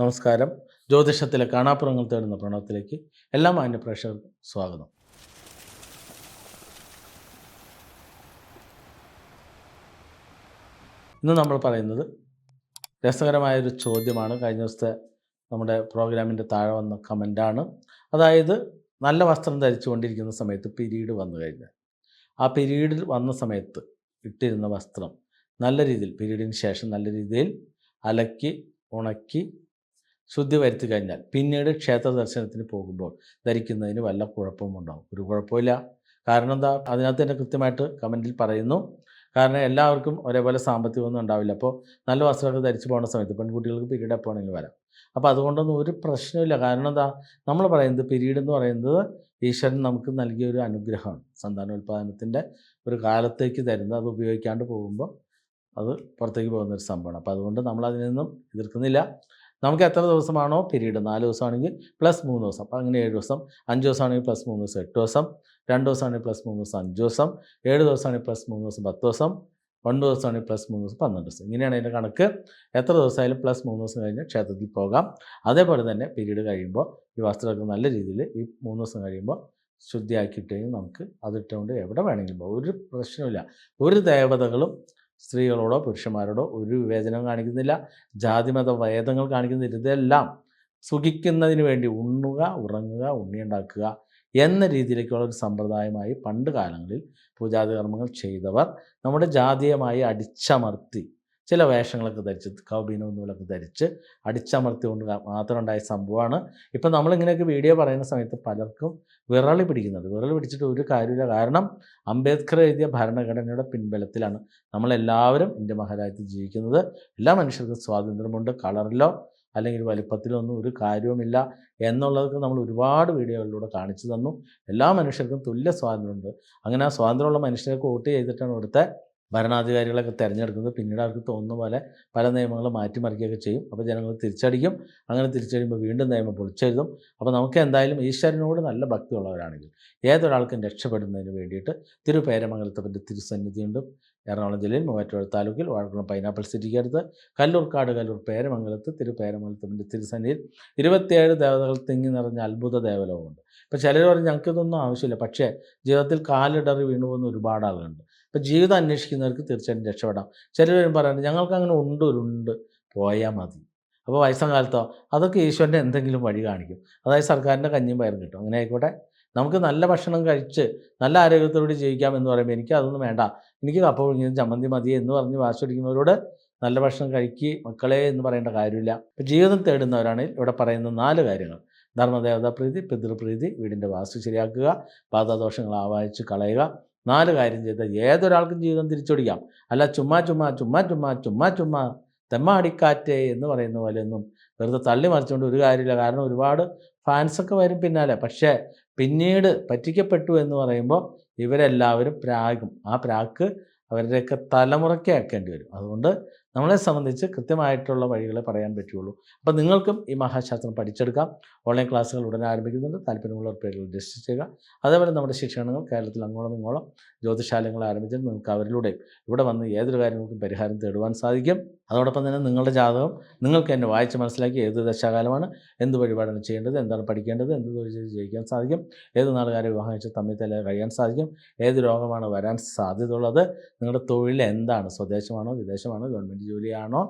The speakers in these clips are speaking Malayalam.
നമസ്കാരം. ജ്യോതിഷത്തിലെ കാണാപ്പുറങ്ങൾ തേടുന്ന പ്രണവത്തിലേക്ക് എല്ലാ മാന്യ പ്രേക്ഷകർക്കും സ്വാഗതം. ഇന്ന് നമ്മൾ പറയുന്നത് രസകരമായൊരു ചോദ്യമാണ്. കഴിഞ്ഞ ദിവസത്തെ നമ്മുടെ പ്രോഗ്രാമിന്റെ താഴെ വന്ന കമന്റാണ് അതായത് നല്ല വസ്ത്രം ധരിച്ചുകൊണ്ടിരിക്കുന്ന സമയത്ത് പിരീഡ് വന്നു കഴിഞ്ഞാൽ. ആ പിരീഡിൽ വന്ന സമയത്ത് ഇട്ടിരുന്ന വസ്ത്രം നല്ല രീതിയിൽ പീരീഡിന് ശേഷം നല്ല രീതിയിൽ അലക്കി ഉണക്കി ശുദ്ധി വരുത്തി കഴിഞ്ഞാൽ പിന്നീട് ക്ഷേത്ര ദർശനത്തിന് പോകുമ്പോൾ ധരിക്കുന്നതിന് വല്ല കുഴപ്പവും ഉണ്ടാവും. ഒരു കുഴപ്പമില്ല കാരണം എന്താ? അതിനകത്ത് തന്നെ കൃത്യമായിട്ട് കമന്റിൽ പറയുന്നു. കാരണം എല്ലാവർക്കും ഒരേപോലെ സാമ്പത്തികമൊന്നും ഉണ്ടാവില്ല. അപ്പോൾ നല്ല വസ്ത്രമൊക്കെ ധരിച്ചു പോകുന്ന സമയത്ത് പെൺകുട്ടികൾക്ക് പീരീഡ് എപ്പോൾ വേണമെങ്കിലും വരാം. അപ്പോൾ അതുകൊണ്ടൊന്നും ഒരു പ്രശ്നമില്ല കാരണം എന്താ? നമ്മൾ പറയുന്നത് പിരീഡ് എന്ന് പറയുന്നത് ഈശ്വരൻ നമുക്ക് നൽകിയ ഒരു അനുഗ്രഹമാണ്. സന്താനോൽപാദനത്തിന്റെ ഒരു കാലത്തേക്ക് തരുന്നത് അത് ഉപയോഗിക്കാണ്ട് പോകുമ്പോൾ അത് പുറത്തേക്ക് പോകുന്ന ഒരു സംഭവമാണ്. അപ്പോൾ അതുകൊണ്ട് നമ്മൾ അതിൽ നിന്നും എതിർക്കുന്നില്ല. നമുക്ക് എത്ര ദിവസമാണോ പിരീഡ് നാല് ദിവസമാണെങ്കിൽ പ്ലസ് മൂന്ന് ദിവസം. അങ്ങനെ ഏഴ് ദിവസം. അഞ്ച് ദിവസമാണെങ്കിൽ പ്ലസ് മൂന്ന് ദിവസം എട്ട് ദിവസം. രണ്ട് ദിവസമാണെങ്കിൽ പ്ലസ് മൂന്ന് ദിവസം അഞ്ച് ദിവസം. ഏഴ് ദിവസമാണെങ്കിൽ പ്ലസ് മൂന്ന് ദിവസം പത്ത് ദിവസം. ഒൻപത് ദിവസമാണെങ്കിൽ പ്ലസ് മൂന്ന് ദിവസം പന്ത്രണ്ട് ദിവസം. ഇങ്ങനെയാണ് അതിന്റെ കണക്ക്. എത്ര ദിവസമായാലും പ്ലസ് മൂന്ന് ദിവസം കഴിഞ്ഞ് ക്ഷേത്രത്തിൽ പോകാം. അതേപോലെ തന്നെ പിരീഡ് കഴിയുമ്പോൾ ഈ വസ്ത്രമൊക്കെ നല്ല രീതിയിൽ ഈ മൂന്ന് ദിവസം കഴിയുമ്പോൾ ശുദ്ധിയാക്കിയിട്ടെങ്കിൽ നമുക്ക് അതിട്ടുകൊണ്ട് എവിടെ വേണമെങ്കിലും പോകാം. ഒരു പ്രശ്നമില്ല ഒരു ദേവതകളും സ്ത്രീകളോടോ പുരുഷന്മാരോടോ ഒരു വിവേചനം കാണിക്കുന്നില്ല. ജാതിമത വേദങ്ങൾ കാണിക്കുന്നില്ല. ഇതെല്ലാം സുഖിക്കുന്നതിന് വേണ്ടി ഉണ്ണുക ഉറങ്ങുക ഉണ്ണിയുണ്ടാക്കുക എന്ന രീതിയിലേക്കുള്ള ഒരു സമ്പ്രദായമായി പണ്ട് കാലങ്ങളിൽ പൂജാതി കർമ്മങ്ങൾ ചെയ്തവർ നമ്മുടെ ജാതീയമായി അടിച്ചമർത്തി ചില വേഷങ്ങളൊക്കെ ധരിച്ച് കൗബീനൊന്നുകളൊക്കെ ധരിച്ച് അടിച്ചമർത്തി കൊണ്ട് മാത്രം ഉണ്ടായ സംഭവമാണ്. ഇപ്പം നമ്മളിങ്ങനെയൊക്കെ വീഡിയോ പറയുന്ന സമയത്ത് പലർക്കും വിറളി പിടിക്കുന്നത്. വിറളി പിടിച്ചിട്ട് ഒരു കാര്യമില്ല കാരണം അംബേദ്കർ എഴുതിയ ഭരണഘടനയുടെ പിൻബലത്തിലാണ് നമ്മളെല്ലാവരും ഇന്ത്യ മഹാരാജ്യത്ത് ജീവിക്കുന്നത്. എല്ലാ മനുഷ്യർക്കും സ്വാതന്ത്ര്യമുണ്ട്. കളറിലോ അല്ലെങ്കിൽ വലിപ്പത്തിലോ ഒന്നും ഒരു കാര്യവുമില്ല എന്നുള്ളതൊക്കെ നമ്മൾ ഒരുപാട് വീഡിയോകളിലൂടെ കാണിച്ചു തന്നു. എല്ലാ മനുഷ്യർക്കും തുല്യ സ്വാതന്ത്ര്യമുണ്ട്. അങ്ങനെ ആ സ്വാതന്ത്ര്യമുള്ള മനുഷ്യർക്ക് വോട്ട് ചെയ്തിട്ടാണ് ഇവിടുത്തെ ഭരണാധികാരികളൊക്കെ തിരഞ്ഞെടുക്കുന്നത് പിന്നീട് അവർക്ക് തോന്നുന്ന പോലെ പല നിയമങ്ങൾ മാറ്റിമറിക്കുകയൊക്കെ ചെയ്യും. അപ്പോൾ ജനങ്ങൾ തിരിച്ചടിക്കും. അങ്ങനെ തിരിച്ചടിയുമ്പോൾ വീണ്ടും നിയമം പൊളിച്ചെഴുതും. അപ്പോൾ നമുക്ക് എന്തായാലും ഈശ്വരനോട് നല്ല ഭക്തിയുള്ളവരാണെങ്കിൽ ഏതൊരാൾക്കും രക്ഷപ്പെടുന്നതിന് വേണ്ടിയിട്ട് തിരുപേരമംഗലത്തപ്പന്റെ തിരുസന്നിധിയുണ്ട്. എറണാകുളം ജില്ലയിൽ മൂവാറ്റുപുഴ താലൂക്കിൽ വാഴക്കുളം പൈനാപ്പിൾ സിറ്റിക്കടുത്ത് കല്ലൂർക്കാട് കല്ലൂർ പേരമംഗലത്ത് തിരുപേരമംഗലത്തിന്റെ തിരുസന്നിധിയിൽ ഇരുപത്തിയേഴ് ദേവതകൾ തിങ്ങി നിറഞ്ഞ അത്ഭുത ദേവലോകമുണ്ട്. ഇപ്പോൾ ചിലർ പറഞ്ഞ് ഞങ്ങൾക്കിതൊന്നും ആവശ്യമില്ല. പക്ഷേ ജീവിതത്തിൽ കാലിടറി വീണു പോകുന്ന ഒരുപാട് ആളുകളുണ്ട്. ഇപ്പോൾ ജീവിതം അന്വേഷിക്കുന്നവർക്ക് തീർച്ചയായിട്ടും രക്ഷപ്പെടാം. ചിലരും പറയുന്നത് ഞങ്ങൾക്ക് അങ്ങനെ ഉണ്ട് ഒരുണ്ട് പോയാൽ മതി. അപ്പോൾ വയസ്സാം കാലത്തോ അതൊക്കെ ഈശ്വരന്റെ എന്തെങ്കിലും വഴി കാണിക്കും. അതായത് സർക്കാരിന്റെ കഞ്ഞിയും പയറും കിട്ടും. അങ്ങനെ ആയിക്കോട്ടെ. നമുക്ക് നല്ല ഭക്ഷണം കഴിച്ച് നല്ല ആരോഗ്യത്തോടെ ജീവിക്കാം എന്ന് പറയുമ്പോൾ എനിക്ക് അതൊന്നും വേണ്ട. എനിക്ക് കപ്പ പുഴുങ്ങിയത് ചമ്മന്തി മതി എന്ന് പറഞ്ഞ് വാശിടിക്കുന്നവരോട് നല്ല ഭക്ഷണം കഴിക്കുക മക്കളെ എന്ന് പറയേണ്ട കാര്യമില്ല. ഇപ്പം ജീവിതം തേടുന്നവരാണ് ഇവിടെ പറയുന്ന നാല് കാര്യങ്ങൾ. ധർമ്മദേവതാ പ്രീതി പിതൃപ്രീതി വീടിന്റെ വാസ്തു ശരിയാക്കുക പാദദോഷങ്ങൾ ആവാഹിച്ച് കളയുക നാല് കാര്യം ചെയ്താൽ ഏതൊരാൾക്കും ജീവിതം തിരിച്ചൊടിക്കാം. അല്ല ചുമ്മാ ചുമ്മാ ചുമ്മാ ചുമ്മാ ചുമ്മാ ചുമ്മാ തെമ്മാടിക്കാറ്റേ എന്ന് പറയുന്ന പോലെയൊന്നും വെറുതെ തള്ളി മറിച്ചുകൊണ്ട് ഒരു കാര്യമില്ല. കാരണം ഒരുപാട് ഫാൻസൊക്കെ വരും പിന്നാലെ. പക്ഷേ പിന്നീട് പറ്റിക്കപ്പെട്ടു എന്ന് പറയുമ്പോൾ ഇവരെല്ലാവരും പ്രാഗും. ആ പ്രാക്ക് അവരുടെയൊക്കെ തലമുറയ്ക്ക് ആക്കേണ്ടി വരും. അതുകൊണ്ട് നമ്മളെ സംബന്ധിച്ച് കൃത്യമായിട്ടുള്ള വഴികളെ പറയാൻ പറ്റുള്ളൂ. അപ്പോൾ നിങ്ങൾക്കും ഈ മഹാശാസ്ത്രം പഠിച്ചെടുക്കാം. ഓൺലൈൻ ക്ലാസ്സുകൾ ഉടനെ ആരംഭിക്കുന്നുണ്ട്. താല്പര്യമുള്ളവർ പേരുകൾ രജിസ്റ്റർ ചെയ്യുക. അതേപോലെ നമ്മുടെ ശിക്ഷണങ്ങൾ കേരളത്തിൽ അങ്ങോളം ഇങ്ങോളം ജ്യോതിശാലങ്ങൾ ആരംഭിച്ചാൽ നിങ്ങൾക്ക് അവരിലൂടെ ഇവിടെ വന്ന് ഏതൊരു കാര്യങ്ങൾക്കും പരിഹാരം തേടുവാൻ സാധിക്കും. അതോടൊപ്പം തന്നെ നിങ്ങളുടെ ജാതകം നിങ്ങൾക്ക് എന്നെ വായിച്ച് മനസ്സിലാക്കി ഏത് ദശാകാലമാണ് എന്ത് വഴിപാടാണ് ചെയ്യേണ്ടത് എന്താണ് പഠിക്കേണ്ടത് എന്ത് ചെയ്ത് ജയിക്കാൻ സാധിക്കും ഏത് നാളുകാരെ വിവാഹം വെച്ച് തമ്മിൽ തല കഴിയാൻ സാധിക്കും ഏത് രോഗമാണ് വരാൻ സാധ്യതയുള്ളത് നിങ്ങളുടെ തൊഴിൽ എന്താണ് സ്വദേശമാണോ വിദേശമാണോ ഗവൺമെന്റ് ജോലിയാണോ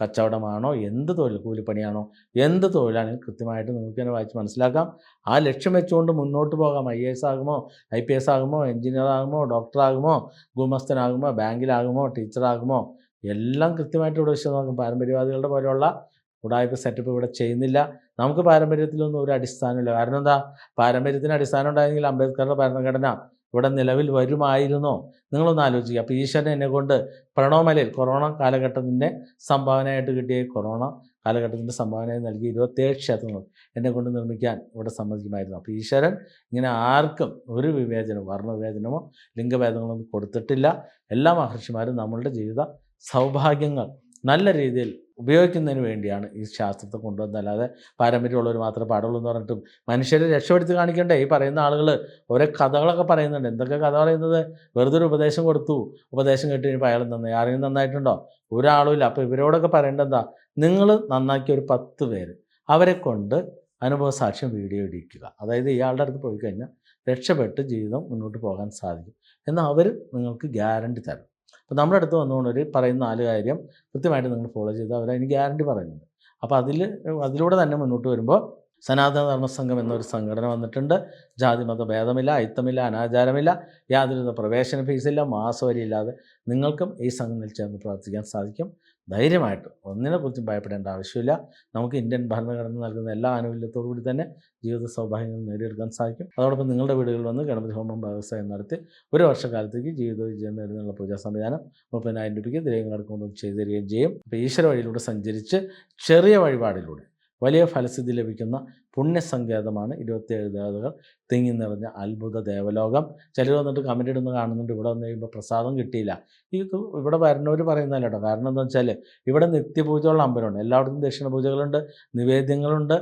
കച്ചവടമാണോ എന്ത് തൊഴിൽ കൂലിപ്പണിയാണോ എന്ത് തൊഴിലാണെങ്കിലും കൃത്യമായിട്ട് നിങ്ങൾക്ക് തന്നെ വായിച്ച് മനസ്സിലാക്കാം. ആ ലക്ഷ്യം വെച്ചുകൊണ്ട് മുന്നോട്ട് പോകാം. ഐ എസ് ആകുമോ ഐ പി എസ് ആകുമോ എഞ്ചിനീയർ ആകുമോ ഡോക്ടർ ആകുമോ ഗുമസ്തനാകുമോ ബാങ്കിലാകുമോ ടീച്ചറാകുമോ എല്ലാം കൃത്യമായിട്ട് ഇവിടെ വിശദമാക്കും. പാരമ്പര്യവാദികളുടെ പോലെയുള്ള ഉടായ്പ സെറ്റപ്പ് ഇവിടെ ചെയ്യുന്നില്ല. നമുക്ക് പാരമ്പര്യത്തിലൊന്നും ഒരു അടിസ്ഥാനമില്ല. കാരണം എന്താ? പാരമ്പര്യത്തിന് അടിസ്ഥാനം ഉണ്ടായെങ്കിൽ അംബേദ്കറുടെ ഭരണഘടന ഇവിടെ നിലവിൽ വരുമായിരുന്നോ? നിങ്ങളൊന്ന് ആലോചിക്കുക. അപ്പോൾ ഈശ്വരൻ എന്നെ കൊണ്ട് പ്രണോമലയിൽ കൊറോണ കാലഘട്ടത്തിന്റെ സംഭാവനയായിട്ട് കിട്ടിയ കൊറോണ കാലഘട്ടത്തിന്റെ സംഭാവനയായി നൽകി ഇരുപത്തേഴ് ക്ഷേത്രങ്ങൾ എന്നെ കൊണ്ട് നിർമ്മിക്കാൻ ഇവിടെ സമ്മതിക്കുമായിരുന്നു. അപ്പോൾ ഈശ്വരൻ ഇങ്ങനെ ആർക്കും ഒരു വിവേചനമോ വർണവിവേചനമോ വിവേചനമോ ഒന്നും കൊടുത്തിട്ടില്ല. എല്ലാ മഹർഷിമാരും നമ്മളുടെ ജീവിത സൗഭാഗ്യങ്ങൾ നല്ല രീതിയിൽ ഉപയോഗിക്കുന്നതിന് വേണ്ടിയാണ് ഈ ശാസ്ത്രത്തെ കൊണ്ടുവന്നത്. അല്ലാതെ പാരമ്പര്യമുള്ളവർ മാത്രം പാടുള്ളൂ എന്ന് പറഞ്ഞിട്ടും മനുഷ്യരെ രക്ഷപ്പെടുത്തി കാണിക്കണ്ടേ? ഈ പറയുന്ന ആളുകൾ ഓരോ കഥകളൊക്കെ പറയുന്നുണ്ട്. എന്തൊക്കെ കഥ പറയുന്നത്? വെറുതെ ഒരു ഉപദേശം കൊടുത്തു. ഉപദേശം കേട്ട് കഴിഞ്ഞപ്പോൾ അയാൾ നന്നായി. ആരെങ്കിലും നന്നായിട്ടുണ്ടോ? ഒരാളും ഇല്ല അപ്പോൾ ഇവരോടൊക്കെ പറയേണ്ടത് എന്താ? നിങ്ങൾ നന്നാക്കിയ ഒരു പത്ത് പേര് അവരെ കൊണ്ട് അനുഭവ സാക്ഷ്യം വീഡിയോ ഇടിക്കുക. അതായത് ഇയാളുടെ അടുത്ത് പോയി കഴിഞ്ഞാൽ രക്ഷപ്പെട്ട് ജീവിതം മുന്നോട്ട് പോകാൻ സാധിക്കും. എന്നാൽ അവർ നിങ്ങൾക്ക് ഗ്യാരണ്ടി തരും. അപ്പോൾ നമ്മുടെ അടുത്ത് വന്നുകൊണ്ട് ഒരു പറയുന്ന നാല് കാര്യം കൃത്യമായിട്ട് നിങ്ങൾ ഫോളോ ചെയ്ത് അവർ അതിന് ഗ്യാരണ്ടി പറയുന്നുണ്ട്. അപ്പോൾ അതിൽ അതിലൂടെ തന്നെ മുന്നോട്ട് വരുമ്പോൾ സനാതന ധർമ്മസംഘം എന്നൊരു സംഘടന വന്നിട്ടുണ്ട്. ജാതി മത ഭേദമില്ല അയിത്തമില്ല അനാചാരമില്ല യാതൊരുവിധ പ്രവേശന ഫീസില്ല മാസവരിയില്ലാതെ നിങ്ങൾക്കും ഈ സംഘത്തിൽ ചേർന്ന് പ്രവർത്തിക്കാൻ സാധിക്കും. ധൈര്യമായിട്ട് ഒന്നിനെക്കുറിച്ചും ഭയപ്പെടേണ്ട ആവശ്യമില്ല. നമുക്ക് ഇന്ത്യൻ ഭരണഘടന നൽകുന്ന എല്ലാ ആനുകൂല്യത്തോടു കൂടി തന്നെ ജീവിത സൗഭാഗ്യങ്ങൾ നേടിയെടുക്കാൻ സാധിക്കും. അതോടൊപ്പം നിങ്ങളുടെ വീടുകളിൽ വന്ന് ഗണപതി ഹോമം വ്യവസായം നടത്തി ഒരു വർഷക്കാലത്തേക്ക് ജീവിത വിജയം നേടുന്നതിനുള്ള പൂജാ സംവിധാനം മുപ്പതിനായിരം രൂപയ്ക്ക് ദിരയങ്ങളടക്കം ചെയ്തു തരികയും ചെയ്യും. അപ്പോൾ ഈശ്വര വഴിയിലൂടെ സഞ്ചരിച്ച് ചെറിയ വഴിപാടിലൂടെ വലിയ ഫലസിദ്ധി ലഭിക്കുന്ന പുണ്യസങ്കേതമാണ് ഇരുപത്തിയേഴ് ദേവതകൾ. തിങ്ങി നിറഞ്ഞ അത്ഭുത ദേവലോകം. ചിലർ വന്നിട്ട് കമന്റ് ഇടുന്ന കാണുന്നുണ്ട്. ഇവിടെ വന്ന് കഴിയുമ്പോൾ പ്രസാദം കിട്ടിയില്ല. ഈ ഇവിടെ വരുന്നവർ പറയുന്നതല്ല കേട്ടോ. കാരണം എന്താ വെച്ചാൽ ഇവിടെ നിത്യപൂജയുള്ള അമ്പലമുണ്ട്. എല്ലായിടത്തും ദക്ഷിണ പൂജകളുണ്ട് നിവേദ്യങ്ങളുണ്ട്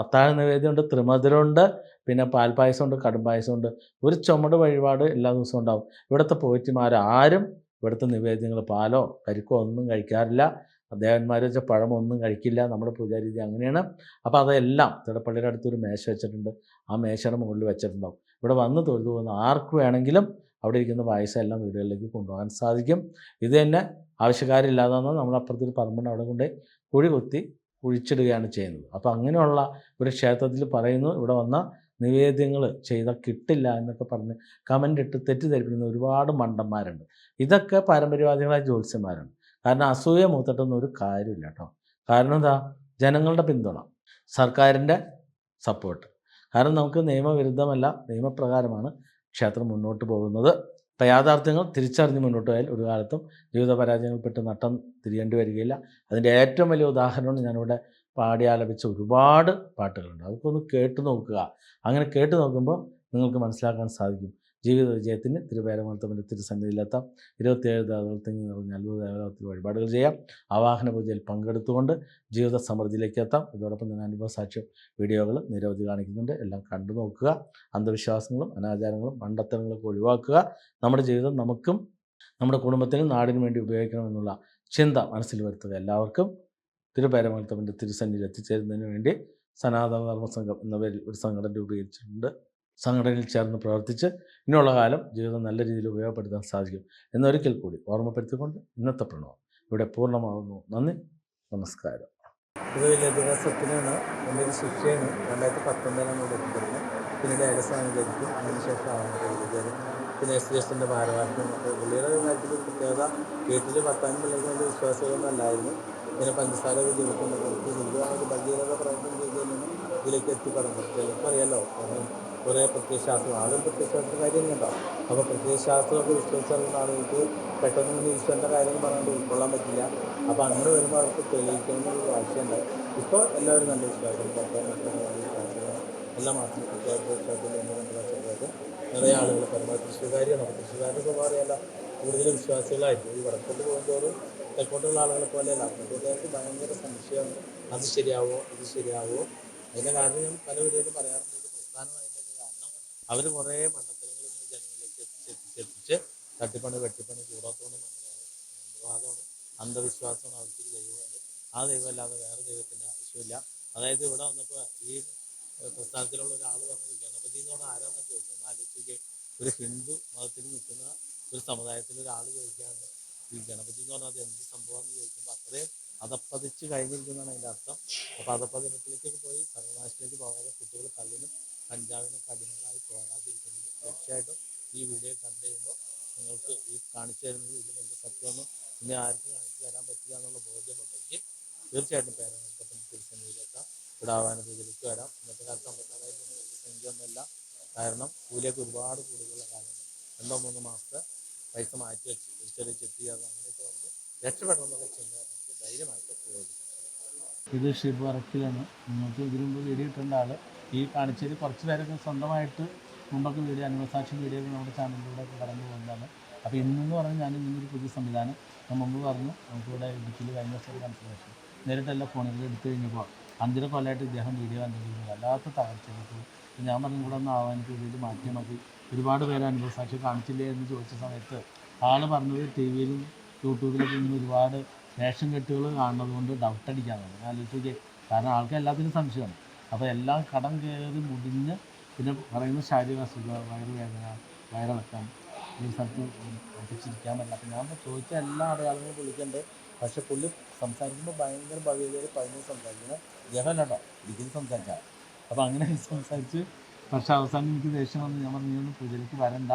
അത്താഴ നിവേദ്യമുണ്ട് ത്രിമധുരമുണ്ട് പിന്നെ പാൽപ്പായസമുണ്ട് കടും പായസമുണ്ട് ഒരു ചുമട് വഴിപാട് എല്ലാ ദിവസവും ഉണ്ടാവും. ഇവിടുത്തെ പോറ്റിമാരാരും ഇവിടുത്തെ നിവേദ്യങ്ങൾ പാലോ കരിക്കോ ഒന്നും കഴിക്കാറില്ല. ദേവന്മാർ വെച്ച പഴമൊന്നും കഴിക്കില്ല നമ്മുടെ പൂജാരീതി അങ്ങനെയാണ്. അപ്പോൾ അതെല്ലാം തിടപ്പള്ളിയുടെ അടുത്തൊരു മേശ വെച്ചിട്ടുണ്ട്. ആ മേശയുടെ മുകളിൽ വെച്ചിട്ടുണ്ടാവും. ഇവിടെ വന്ന് തൊഴുതു പോകുന്ന ആർക്ക് വേണമെങ്കിലും അവിടെ ഇരിക്കുന്ന പായസം എല്ലാം വീടുകളിലേക്ക് കൊണ്ടുപോകാൻ സാധിക്കും. ഇത് തന്നെ ആവശ്യക്കാരില്ലാതെ നമ്മളപ്പുറത്തിൽ അപ്പുറത്തൊരു അവിടെ കൊണ്ട് കുഴി കുത്തി കുഴിച്ചിടുകയാണ് ചെയ്യുന്നത്. അപ്പോൾ അങ്ങനെയുള്ള ഒരു ക്ഷേത്രത്തിൽ പറയുന്നു ഇവിടെ വന്ന നിവേദ്യങ്ങൾ ചെയ്താൽ കിട്ടില്ല എന്നൊക്കെ പറഞ്ഞ് കമന്റ് ഇട്ട് തെറ്റിദ്ധരിപ്പിക്കുന്ന ഒരുപാട് മണ്ടന്മാരുണ്ട്. ഇതൊക്കെ പാരമ്പര്യവാദികളായ ജ്യോത്സ്യന്മാരാണ്. കാരണം അസൂയ മൂത്തിട്ടൊന്നും ഒരു കാര്യമില്ല കേട്ടോ. കാരണം എന്താ? ജനങ്ങളുടെ പിന്തുണ സർക്കാരിന്റെ സപ്പോർട്ട് കാരണം നമുക്ക് നിയമവിരുദ്ധമല്ല നിയമപ്രകാരമാണ് ക്ഷേത്രം മുന്നോട്ട് പോകുന്നത്. ഇപ്പം യാഥാർത്ഥ്യങ്ങൾ തിരിച്ചറിഞ്ഞ് മുന്നോട്ട് പോയാൽ ഒരു കാലത്തും ജീവിത പരാജയങ്ങൾപ്പെട്ട് നട്ടം തിരിയേണ്ടി വരികയില്ല. അതിന്റെ ഏറ്റവും വലിയ ഉദാഹരണമാണ് ഞാനിവിടെ പാടി ആലപിച്ച ഒരുപാട് പാട്ടുകളുണ്ട്. അതൊക്കെ ഒന്ന് കേട്ട് നോക്കുക. അങ്ങനെ കേട്ട് നോക്കുമ്പോൾ നിങ്ങൾക്ക് മനസ്സിലാക്കാൻ സാധിക്കും. ജീവിത വിജയത്തിന് തിരുവേരമത്തമ്മന്റെ തിരുസന്നിധിയിലെത്താം ഇരുപത്തിയേഴ് ദേവതകൾ തിങ്ങി നിറഞ്ഞ അത്ഭുത ദേവതത്തിൽ വഴിപാടുകൾ ചെയ്യാം. ആവാഹന പൂജയിൽ പങ്കെടുത്തുകൊണ്ട് ജീവിത സമൃദ്ധിയിലേക്ക് എത്താം. ഇതോടൊപ്പം തന്നെ അനുഭവ സാക്ഷ്യം വീഡിയോകൾ നിരവധി കാണിക്കുന്നുണ്ട്. എല്ലാം കണ്ടു നോക്കുക. അന്ധവിശ്വാസങ്ങളും അനാചാരങ്ങളും മണ്ടത്തരങ്ങളൊക്കെ ഒഴിവാക്കുക. നമ്മുടെ ജീവിതം നമുക്കും നമ്മുടെ കുടുംബത്തിനും നാടിനും വേണ്ടി ഉപയോഗിക്കണമെന്നുള്ള ചിന്ത മനസ്സിൽ വരുത്തുക എല്ലാവർക്കും. തിരുപേരമത്തമ്മന്റെ തിരുസന്നിധിയിൽ എത്തിച്ചേരുന്നതിന് വേണ്ടി സനാതന ധർമ്മ സംഘം എന്ന പേരിൽ ഒരു സംഘടന രൂപീകരിച്ചിട്ടുണ്ട്. സംഘടനയിൽ ചേർന്ന് പ്രവർത്തിച്ച് ഇനിയുള്ള കാലം ജീവിതം നല്ല രീതിയിൽ ഉപയോഗപ്പെടുത്താൻ സാധിക്കും എന്നൊരിക്കൽ കൂടി ഓർമ്മപ്പെടുത്തിക്കൊണ്ട് ഇന്നത്തെ പ്രണവം ഇവിടെ പൂർണമാകുന്നു നന്ദി. നമസ്കാരം. ഇത് എന്റെ ഒരു ശിക്ഷയാണ് രണ്ടായിരത്തി പത്തൊമ്പതിലാണ് ലഭിക്കുന്നത് പിന്നീട് ഏകസ്ഥാനം ലഭിക്കും അതിനുശേഷം പിന്നെ എസ് ഡി എസിന്റെ ഭാരവാഹിത്വം. പുള്ളിയുടെ കാര്യത്തിൽ പ്രത്യേകത വീട്ടിൽ ഭർത്താവിനും പിള്ളേർക്ക് വിശ്വാസികളൊന്നും അല്ലായിരുന്നു. പിന്നെ പഞ്ചസാര ബുദ്ധിമുട്ടുണ്ട് ഒരു ഭഗീരഥ പ്രവർത്തനം നിന്ന് ഇതിലേക്ക് എത്തിപ്പെടാൻ ചിലർക്ക് അറിയാലോ കുറേ പ്രത്യയശാസ്ത്രം ആദ്യം പ്രത്യയശാസ്ത്ര കാര്യം കേട്ടോ അപ്പോൾ പ്രത്യയശാസ്ത്രമൊക്കെ വിശ്വസിച്ചാലാണ് ആളുകൾക്ക് പെട്ടെന്ന് ഇങ്ങനെ ഈശ്വരന്റെ കാര്യങ്ങൾ പറഞ്ഞുകൊണ്ട് ഉൾക്കൊള്ളാൻ പറ്റില്ല. അപ്പോൾ അങ്ങനെ വരുമ്പോൾ അവർക്ക് തെളിയിക്കണമെന്നൊരു ആവശ്യമുണ്ട് ഇപ്പോൾ എല്ലാവരും നല്ല വിശ്വാസം വിശ്വാസമാണ് എല്ലാ വർഷത്തേക്ക് നിറയെ ആളുകൾ പരമാവധി തൃശ്ശൂർകാരിയാണ് അപ്പോൾ തൃശ്ശൂർകാരുടെ സ്വഭാവം കൂടുതൽ വിശ്വാസികളായിരിക്കും. ഈ വടക്കോട്ട് പോകുമ്പോഴും തെക്കോട്ടുള്ള ആളുകളെ പോലെയല്ല. അപ്പോഴത്തേക്ക് ഭയങ്കര സംശയമാണ് അത് ശരിയാവോ? ഇത് ശരിയാവോ? അതിന്റെ കാരണം ഞാൻ പല വീടുകളിലും പറയാറുണ്ട് കാരണം അവർ കുറേ മണ്ഡലങ്ങളിൽ നിന്ന് ജനങ്ങളിലേക്ക് എത്തിച്ച് എത്തിച്ചെത്തിച്ച് തട്ടിപ്പണി വെട്ടിപ്പണി കൂടാത്തോണ്ട് മന്ത്രവാദമാണ് അന്ധവിശ്വാസമാണ് അവർക്ക് ദൈവമുണ്ട് ആ ദൈവമല്ലാതെ വേറെ ദൈവത്തിന്റെ ആവശ്യമില്ല. അതായത് ഇവിടെ വന്നപ്പോൾ ഈ പ്രസ്ഥാനത്തിലുള്ള ഒരാൾ പറഞ്ഞത് ഗണപതി എന്ന് പറഞ്ഞാൽ ആരാണെന്ന് ചോദിച്ചു എന്നാൽ ആലോചിക്കുക ഒരു ഹിന്ദു മതത്തിൽ നിൽക്കുന്ന ഒരു സമുദായത്തിൽ ഒരാൾ ചോദിക്കുകയാണ് ഈ ഗണപതി എന്ന് പറഞ്ഞാൽ അത് എന്ത് സംഭവം എന്ന് ചോദിക്കുമ്പോൾ അത്രയും അതപ്പതിച്ച് കഴിഞ്ഞിരിക്കുന്നതാണ് അതിന്റെ അർത്ഥം. അപ്പോൾ അതപ്പതിനത്തിലേക്ക് പോയി സർവനാശത്തിലേക്ക് പോകാതെ കുട്ടികൾ കള്ളിനും കഞ്ചാവിനും കഠിനങ്ങളായി പോകാതിരിക്കുന്നത്. തീർച്ചയായിട്ടും ഈ വീഡിയോ കണ്ടു കഴിയുമ്പോൾ നിങ്ങൾക്ക് ഈ കാണിച്ചു തരുന്നത് ഇതിൽ എന്ത് ഇനി ആർക്കും കാണിച്ചു തരാൻ പറ്റില്ല എന്നുള്ള ബോധ്യമുണ്ടെങ്കിൽ തീർച്ചയായിട്ടും പേരങ്ങൾക്കൊപ്പം തിരിച്ചെത്താം ആവാനും പൂജയിലേക്ക് വരാം. ഇന്നത്തെ കാലത്ത് അമ്പത്താറായിരം സംഖ്യയൊന്നുമല്ല. കാരണം കൂലിയൊക്കെ ഒരുപാട് കൂടുതലുള്ള കാര്യങ്ങൾ രണ്ടോ മൂന്നോ മാസത്തെ പൈസ മാറ്റി വെച്ച് ചെറിയ ചെക്ക് അങ്ങനെയൊക്കെ വന്ന് രക്ഷപ്പെടണം എന്നുള്ള ചിന്ത ധൈര്യമായിട്ട് ഉപയോഗിക്കാം. ഇത് ഷിബ് അറക്കിലാണ്. നിങ്ങൾക്ക് ഇതിനു മുമ്പ് വീഡിയോ ഇട്ടേണ്ട ആൾ ഈ കാണിച്ചതിൽ കുറച്ച് പേരൊക്കെ സ്വന്തമായിട്ട് മുമ്പൊക്കെ വീഡിയോ അനുഭവസാക്ഷി വീഡിയോ നമ്മുടെ ചാനലിലൂടെ കടന്നു പോകുന്നതാണ്. അപ്പോൾ ഇന്നെന്ന് പറഞ്ഞാൽ ഞാൻ ഇന്നൊരു പുതിയ സംവിധാനം ഞാൻ മുമ്പ് പറഞ്ഞു. നമുക്കിവിടെ ഇടുക്കിയിൽ കഴിഞ്ഞ ദിവസം കൺസർവേഷൻ നേരിട്ടല്ല ഫോണിൽ എടുത്തു കഴിഞ്ഞപ്പോൾ അഞ്ചര കൊല്ലമായിട്ട് ഇദ്ദേഹം വീഡിയോ കണ്ടിരിക്കുന്നു. വല്ലാത്ത തകർച്ചകൾക്ക് ഞാൻ പറഞ്ഞു കൂടെ ഒന്ന് ആവാൻ ഇതിൽ മതി. ഒരുപാട് പേര് അനുഭവസാക്ഷി കാണിച്ചില്ലേ എന്ന് ചോദിച്ച സമയത്ത് ആൾ പറഞ്ഞത് ടി വിയിലും യൂട്യൂബിലൊക്കെ ഇങ്ങനെ ഒരുപാട് റേഷൻ കെട്ടുകൾ കാണുന്നത് കൊണ്ട് ഡൗട്ട് അടിക്കാതെ ആലോചിച്ച് കാരണം ആൾക്ക് എല്ലാത്തിനും സംശയമാണ്. അപ്പോൾ എല്ലാം കടം കയറി മുടിഞ്ഞ് പിന്നെ പറയുന്ന ശാരീരിക അസുഖം വയറുവേദന വയറിളക്കം ഈ സ്ഥലത്ത് ഒപ്പിച്ചിരിക്കാൻ പറ്റില്ല. അപ്പം ഞാൻ ചോദിച്ച എല്ലാ അടയാളങ്ങളും പുള്ളിക്കുണ്ട്. പക്ഷെ പുള്ളി സംസാരിക്കുമ്പോൾ ഭയങ്കര ഭവ്യതയിൽ പതിനൊന്ന് സംസാരിക്കുന്നത് ജഹലട്ടോ ഇതിൽ സംസാരിച്ചാൽ അപ്പോൾ അങ്ങനെ സംസാരിച്ച് പക്ഷെ അവസാനം എനിക്ക് ദേഷ്യം വന്ന്. ഞാൻ പറഞ്ഞു നീ ഒന്നും പൂജയിലേക്ക് വരണ്ട.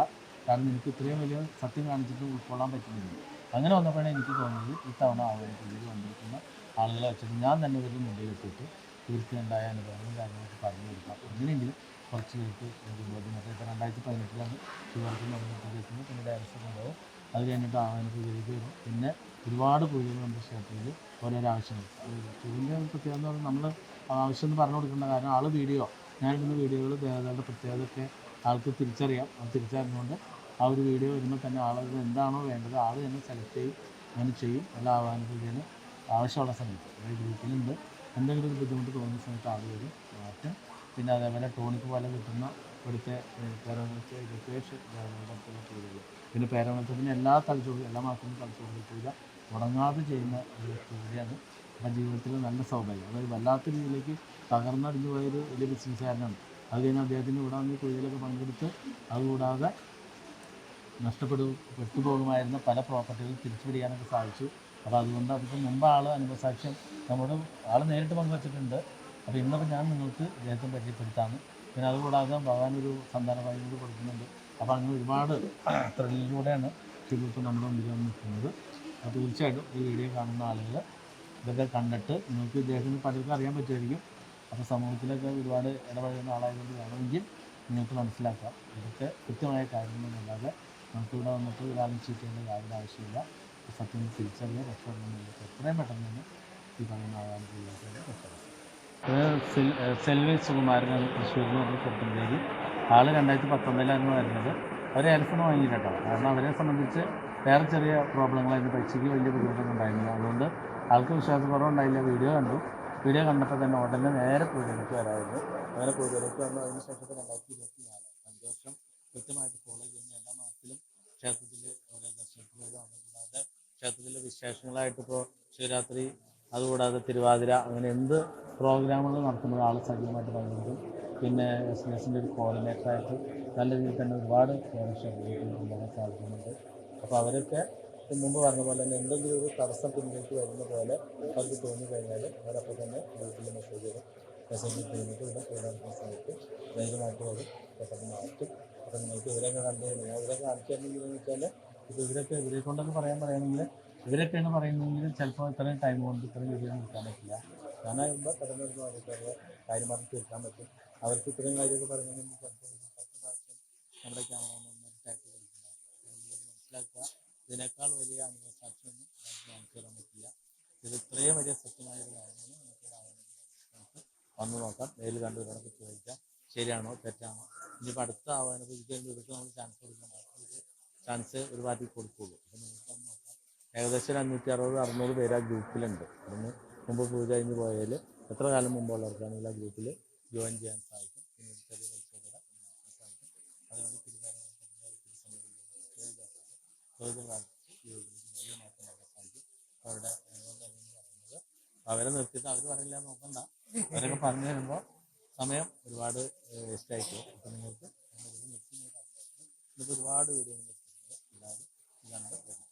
കാരണം നിനക്ക് ഇത്രയും വലിയ സത്യം കാണിച്ചിട്ട് ഉൾക്കൊള്ളാൻ പറ്റുന്നില്ല അങ്ങനെ വന്നപ്പോഴാണ് എനിക്ക് തോന്നിയത് ഇത്തവണ പൂജയിൽ വന്നിരിക്കുന്ന ആളുകളെ വെച്ചിട്ട് ഞാൻ തന്നെ ഇവരുടെ മുമ്പിൽ എത്തിയിട്ട് ഇവർക്ക് ഉണ്ടായ അനുഭവങ്ങളും കാര്യങ്ങളൊക്കെ പറഞ്ഞു കൊടുക്കാം. എങ്ങനെയെങ്കിലും കുറച്ച് പേർക്ക് എനിക്ക് ബോധ്യമൊക്കെ ഇപ്പോൾ രണ്ടായിരത്തി പതിനെട്ടിലാണ് ഷുഗർക്ക് മരുന്ന് പിന്നെ ഡയറക്ഷൻ ഉണ്ടാവും. അത് കഴിഞ്ഞിട്ട് ആവാന പൂജയിലേക്ക് വരും. പിന്നെ ഒരുപാട് പൂജകൾ നമ്മുടെ ക്ഷേത്രത്തിൽ ഓരോരോ ആവശ്യങ്ങൾ പൂജന്റെ പ്രത്യേകത എന്ന് പറഞ്ഞാൽ നമ്മൾ ആവശ്യം എന്ന് പറഞ്ഞു കൊടുക്കേണ്ട കാരണം ആൾ വീഡിയോ. ഞാൻ ഞാനിടുന്ന വീഡിയോകൾ ദേവതകളുടെ പ്രത്യേകതയൊക്കെ ആൾക്ക് തിരിച്ചറിയാം. അത് തിരിച്ചറിഞ്ഞുകൊണ്ട് ആ ഒരു വീഡിയോ വരുമ്പോൾ തന്നെ ആളുകൾ എന്താണോ വേണ്ടത് ആൾ തന്നെ സെലക്ട് ചെയ്യും. അങ്ങനെ ചെയ്യും. എല്ലാ ആവാന പൂജയിലും ആവശ്യമുള്ള സമയത്ത്. അതായത് ഗ്രൂപ്പിലുണ്ട്. എന്തെങ്കിലും ഒരു ബുദ്ധിമുട്ട് തോന്നുന്ന സമയത്ത് ആൾ വരും. മാറ്റും. പിന്നെ അതേപോലെ ടോണിക്ക് പോലെ കിട്ടുന്ന ഇവിടുത്തെ അടുത്തുള്ള പൂജകൾ പിന്നെ പേരവണത്തിന് എല്ലാ തലച്ചോറും എല്ലാ മാസവും തലച്ചോറിൽ പൂജ മുടങ്ങാതെ ചെയ്യുന്ന ഒരു പൂജയാണ് അപ്പം ജീവിതത്തിൽ നല്ല സൗഭാഗ്യം അതായത് വല്ലാത്ത രീതിയിലേക്ക് തകർന്നടിഞ്ഞു പോയൊരു വലിയ ബിസിനസ്സുകാരനാണ് അത് കഴിഞ്ഞ് അദ്ദേഹത്തിന് ഇവിടെ വന്ന് പൂജയിലൊക്കെ പങ്കെടുത്ത് അതുകൂടാതെ നഷ്ടപ്പെടു പെട്ടുപോകുമായിരുന്ന പല പ്രോപ്പർട്ടികളും തിരിച്ചു പിടിക്കാനൊക്കെ സാധിച്ചു. അപ്പോൾ അതുകൊണ്ട് അതിപ്പോൾ മുമ്പ് ആൾ അനുഭവസാക്ഷ്യം നമ്മുടെ ആൾ നേരിട്ട് പങ്കുവച്ചിട്ടുണ്ട്. അപ്പോൾ ഇന്നിപ്പോൾ ഞാൻ നിങ്ങൾക്ക് ഇദ്ദേഹത്തെ പരിചയപ്പെടുത്താമെന്ന് പിന്നെ അതുകൂടാതെ ഭഗവാൻ ഒരു സന്താന കൂടി കൊടുക്കുന്നുണ്ട്. അപ്പോൾ അങ്ങനെ ഒരുപാട് ത്രില്ലിലൂടെയാണ് ഇപ്പോൾ നമ്മുടെ മുമ്പിൽ വന്ന് നിൽക്കുന്നത്. അപ്പോൾ തീർച്ചയായിട്ടും ഈ വീഡിയോ കാണുന്ന ആളുകൾ ഇതൊക്കെ കണ്ടിട്ട് നിങ്ങൾക്ക് ഇദ്ദേഹത്തിന് പലർക്കും അറിയാൻ പറ്റുമായിരിക്കും. അപ്പോൾ സമൂഹത്തിലൊക്കെ ഒരുപാട് ഇടപഴകുന്ന ആളായതുകൊണ്ട് വേണമെങ്കിൽ നിങ്ങൾക്ക് മനസ്സിലാക്കാം. ഇതൊക്കെ കൃത്യമായ കാര്യങ്ങളൊന്നുമില്ലാതെ നമുക്കിവിടെ വന്നിട്ട് ഒരാളും ചീറ്റ് ചെയ്യേണ്ട യാതൊരു ആവശ്യമില്ല സത്യം തിരിച്ചറിയുക രക്ഷപ്പെടുന്നില്ല എത്രയും പെട്ടെന്ന് തന്നെ ഈ പറയുന്ന ആളാണ് സെൽവി സുകുമാരനാണ് തൃശ്ശൂരിൽ നിന്ന് ചെറുപ്പഞ്ചേരി ആൾ രണ്ടായിരത്തി പത്തൊമ്പതിലായിരുന്നു വരുന്നത്. അവർ എൽഫോൺ വാങ്ങിയിട്ടോ കാരണം അവരെ സംബന്ധിച്ച് വേറെ ചെറിയ പ്രോബ്ലങ്ങളായിരുന്നു പൈസയ്ക്ക് വലിയ ബുദ്ധിമുട്ടൊന്നും ഉണ്ടായിരുന്നില്ല. അതുകൊണ്ട് ആൾക്ക് വിശ്വാസക്കുറവുണ്ടായില്ല. വീഡിയോ കണ്ടു. വീഡിയോ കണ്ടപ്പോൾ തന്നെ ഉടനെ നേരെ പൂജയിലേക്ക് വരാമായിരുന്നു അങ്ങനെ പൂജയിലേക്ക് വന്നു അതിന് ശേഷത്തെ രണ്ടായിരത്തി ഇരുപത്തി നാല് അഞ്ച് വർഷം കൃത്യമായിട്ട് ഫോളോ ക്ഷേത്രത്തിൽ ഓരോ ദർശനത്തിൽ കൂടാതെ ക്ഷേത്രത്തിലെ വിശേഷങ്ങളായിട്ട് ഇപ്പോൾ ശിവരാത്രി അതുകൂടാതെ തിരുവാതിര അങ്ങനെ എന്ത് പ്രോഗ്രാമുകൾ നടത്തുമ്പോൾ ആൾ സജീവമായിട്ട് പങ്കെടുക്കും പിന്നെ എസ് എസിന്റെ ഒരു കോർഡിനേറ്ററായിട്ട് നല്ല രീതിയിൽ തന്നെ ഒരുപാട് കൊണ്ടുപോകാൻ സാധിക്കുന്നുണ്ട്. അപ്പോൾ അവരൊക്കെ മുമ്പ് പറഞ്ഞ പോലെ തന്നെ എന്തെങ്കിലും ഒരു തടസ്സം പിന്നിലേക്ക് വരുന്ന പോലെ അവർക്ക് തോന്നിക്കഴിഞ്ഞാൽ അവരപ്പോൾ തന്നെ ഗ്രൂപ്പിൽ മെസ്സേജ് ചെയ്യും മെസ്സേജ് ചെയ്യുന്നത് ഇവിടെ പോകാൻ സമയത്ത് ധൈര്യമായിട്ട് വരും പെട്ടെന്ന് മാറ്റും അപ്പം നിങ്ങൾക്ക് ഇവരൊക്കെ കണ്ടു നിങ്ങൾ ഇവരൊക്കെ കാണിച്ചു തരണമെന്ന് വെച്ചാൽ ഇപ്പോൾ ഇവരൊക്കെ ഇവരെ കൊണ്ടൊക്കെ പറയാൻ പറയുകയാണെങ്കിൽ ഇവരൊക്കെയാണ് പറയുന്നതെങ്കിൽ ചിലപ്പോൾ ഇത്രയും ടൈം കൊണ്ട് ഇത്രയും വീഡിയോ നിൽക്കാൻ പറ്റില്ല. ഞാൻ കഴിയുമ്പോൾ പെട്ടെന്ന് അവർക്ക് കാര്യം പറഞ്ഞ് തീർക്കാൻ പറ്റും. അവർക്ക് ഇത്രയും കാര്യമൊക്കെ പറയണമെങ്കിൽ ചിലപ്പോൾ പത്ത് പ്രാവശ്യം നമ്മുടെ മനസ്സിലാക്കുക. ഇതിനേക്കാൾ വലിയ അനുഭവസാക്ഷിയൊന്നും നമുക്ക് തരാൻ പറ്റില്ല. ഇത് ഇത്രയും വലിയ സത്യമായ ഒരു കാര്യമാണ്. നമുക്ക് വന്ന് നോക്കാം. നേരിൽ കണ്ട് ചോദിക്കാം. ശരിയാണോ തെറ്റാണോ? ഇനിയിപ്പോൾ അടുത്ത ആവാൻ ഇരിക്കുമ്പോൾ ഇവർക്ക് നമ്മൾ ചാൻസ് കൊടുക്കണം ചാൻസ് ഒരു പാർട്ടി നോക്കാം. ഏകദേശം ഒരു അഞ്ഞൂറ്റി അറുപത് അറുന്നൂറ് പേര് ആ ഗ്രൂപ്പിലുണ്ട്. അതിന് മുമ്പ് പൂജ കഴിഞ്ഞ് പോയാൽ എത്ര കാലം മുമ്പുള്ളവർക്കാണെങ്കിൽ ആ ഗ്രൂപ്പിൽ ജോയിൻ ചെയ്യാൻ സാധിക്കും? പിന്നെ ചെറിയ പൈസ അവരെ നിർത്തിയിട്ട് അവർ പറയില്ല നോക്കണ്ട. അവരൊക്കെ പറഞ്ഞു തരുമ്പോൾ സമയം ഒരുപാട് വേസ്റ്റ് ആയിട്ടുള്ളൂ പോകും അപ്പം നിങ്ങൾക്ക് ഇതിപ്പോൾ ഒരുപാട് വീഡിയോ എല്ലാവരും കണ്ട്